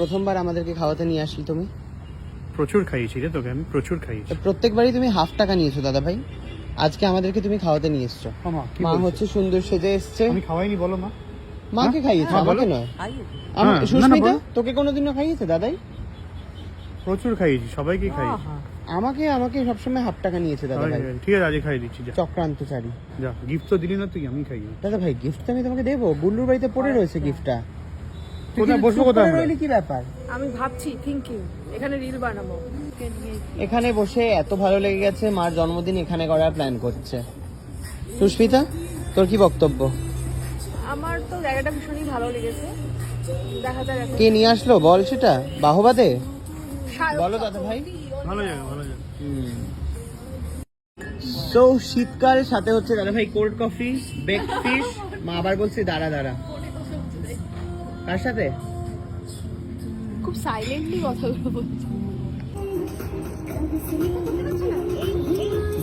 প্রথমবার আমাদেরকে খাওয়াতে নিয়ে আসলি তুমি। প্রচুর খাইয়েছি রে তোকে আমি প্রচুর খাইয়েছি। প্রত্যেকবারই তুমি হাফ টাকা নিয়েছো দাদা ভাই। আজকে আমাদেরকে তুমি খাওয়াতে নিয়ে এসছো। মা? হচ্ছে সুন্দর সেজে এসছে। আমি খাওয়াইনি বলো মা। মাকে খাইয়েছে? হ্যাঁ, আমাকে নয়। হ্যাঁ, আমি না, না, সুস্মিতা তোকে কোনোদিনও খাইয়েছে দাদাই? প্রচুর খাইয়েছি সবাইকে খাইয়েছি। আমাকে আমাকে সবসময় হাফ টাকা নিয়েছে দাদা ভাই। ঠিক আছে আজকে খাইয়ে দিচ্ছি যা। চক্রান্তচারী যা গিফট তো দিলি না তুই আমি খাইয়ে দাদা ভাই গিফট আমি তোমাকে দেবো। বুল্লুর বাড়িতে পড়ে রয়েছে গিফটটা কোথায় বসবো কোথায় আমরা? কি ব্যাপার? আমি ভাবছি থিঙ্কিং এখানে রিল বানাবো। এখানে বসে এত ভালো লেগে গেছে মার জন্মদিন এখানে করার প্ল্যান করছে। সুস্মিতা তোর কি বক্তব্য? আমার তো জায়গাটা ভীষণই ভালো লেগেছে। দেখা যাক কে নিয়ে আসলো? বল সেটা। বাহবাদে? বলো দাদা ভাই। ভালো জায়গা ভালো জায়গা। তো শীতকাল সাথে হচ্ছে দাদা ভাই কোল্ড কফি বেক ফিশ মা আবার বলছি দাঁড়া দাঁড়া। কার সাথে? খুব সাইলেন্টলি কথাগুলো বলছে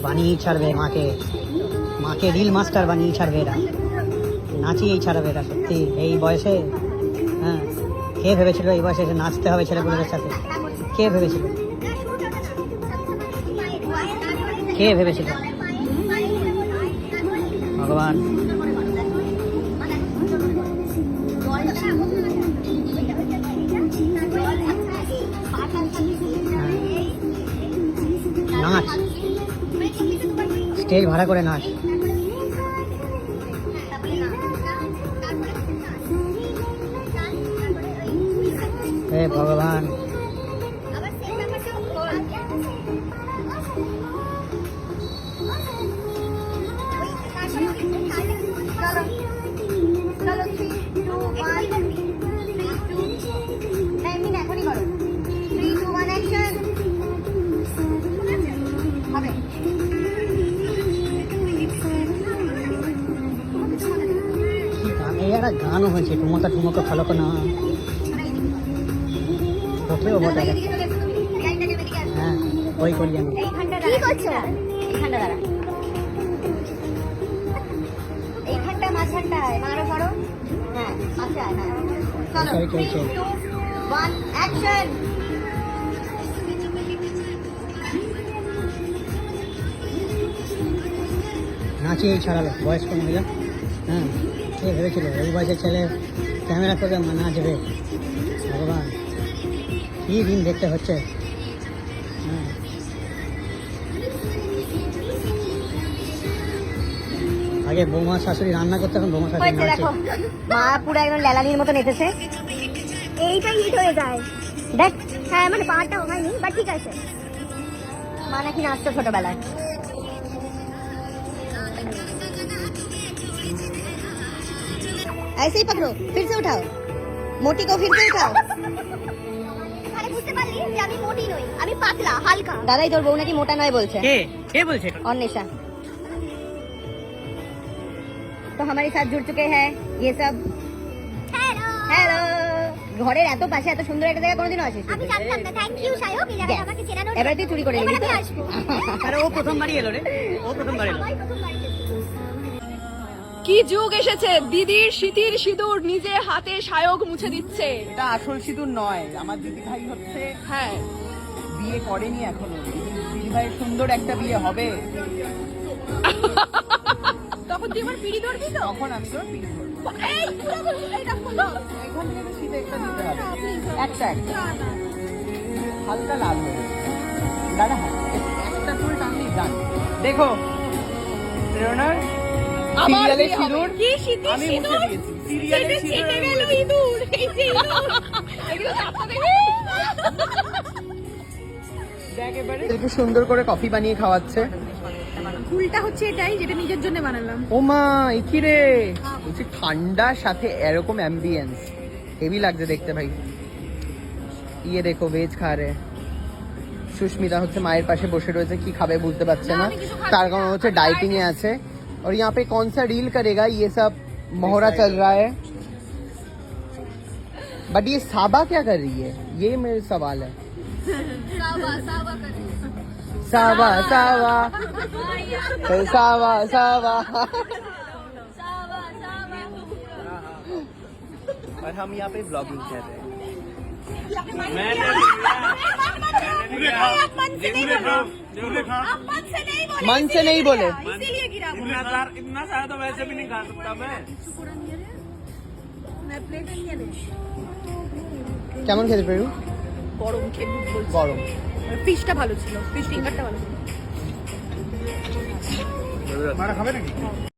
বানিয়ে ছাড়বে মাকে। মাকে রিল মাস্টার বানিয়ে ছাড়বে এরা। নাচিয়েই ছাড়বে এরা সত্যি। এই বয়সে হ্যাঁ কে ভেবেছিল এই বয়সে নাচতে হবে ছেলেগুলোদের সাথে? কে ভেবেছিল? কে ভেবেছিল? ভগবান। নাচ। স্টেজ ভাড়া করে নাচ। হে ভগবান। চলো। একটা গানও হয়েছে ঠুমকা ঠুমকা ফলক না। ওঠেও বটে হ্যাঁ ওই করি আমি। এইখানটা কি করছ? এইখানটা দাঁড়া। এইখানটা মাঝখানটায় মারো করো হ্যাঁ আচ্ছা হ্যাঁ। চলো। চল, চল, চল। টু ওয়ান অ্যাকশন নাচিয়েই ছাড়ালো বয়স্ক মহিলা। হ্যাঁ। কে ভেবেছিল এই বয়সের ছেলে ক্যামেরা করবে মানা নাচবে ভগবান কী দিন দেখতে হচ্ছে? হ্যাঁ। আগে বৌমা শাশুড়ি রান্না করতে এখন বৌমা শাশুড়ি দেখো। মা পুরো একদম লেলানির মতন এসেছে এইটাই হিট হয়ে যায়। দেখ হ্যাঁ মানে পাহাড়টা হয়নি বাট ঠিক আছে। মা নাকি নাচতো ছোটবেলায়। ऐसे ही पकड़ो फिर से उठाओ मोटी को फिर से उठाओ আরে বুঝতে পারলি যে আমি মোটি নই আমি পাতলা হালকা দাদাই তোর বউ নাকি মোটা নয় বলছে কে কে বলছে अन्वेषा তো हमारे साथ जुड़ चुके हैं ये सब হ্যালো হ্যালো ঘরের এত পাশে এত সুন্দর একটা জায়গা কোনোদিনও আসিস আমি জানতাম না থ্যাংক ইউ সায়ক এই জায়গাটা আমাকে চেনানোর এবারে তুই চুরি করে এবার নিবি আমি তো? আসবো আরে ও প্রথমবারই এলো রে ও প্রথমবার এলো সবাই প্রথমবার এসেছে। কি যুগ এসেছে? দিদির শীতির সিঁদুর নিজে হাতে সায়ক মুছে দিচ্ছে। এটা আসল সিঁদুর নয়। আমার দিদি ভাই হচ্ছে হ্যাঁ। বিয়ে করেনি এখনও। দিদি ভাইয়ের সুন্দর একটা বিয়ে হবে। তখন তুই আমার পিড়ি ধরবি তো? তখন আমি তোর বিয়ে করব এই, পুরো বল, এই দেখো না। এখান থেকে শীতে একটা দিতে হবে। একটা একটা। হালকা লাল হয়ে দাদা একটা ফুল টানলেই গান দেখো প্রেরণার সিরিয়ালে সুন্দর করে কফি বানিয়ে খাওয়াচ্ছে। ফুলটা হচ্ছে এটাই যেটা নিজের জন্য বানালাম। ও মা কি রে? বলছি ঠান্ডার সাথে এরকম অ্যাম্বিয়েন্স হেভি লাগছে দেখতে ভাই। ইয়ে দেখো ভেজ খা রে। সুস্মিতা হচ্ছে মায়ের পাশে বসে রয়েছে কি খাবে বুঝতে পারছে না তার কারণ হচ্ছে ডায়েটিং এ আছে। और यहाँ पे कौन सा डील करेगा ये सब? मोहरा चल रहा है। बट ये साबा क्या कर रही है? ये मेरे सवाल है। सावा सावा सावा सावा और हम यहाँ पे ब्लॉगिंग कर रहे हैं। मन से नहीं बोले इसीलिए गिरा वो इतना सारा तो वैसे भी नहीं खा सकता मैं কেমন খেতে পেরু গরম খেয়ে বলছি গরম ফিশটা ভালো ছিল ফিশ ফিঙ্গারটা ভালো ছিল মারা খাবে নাকি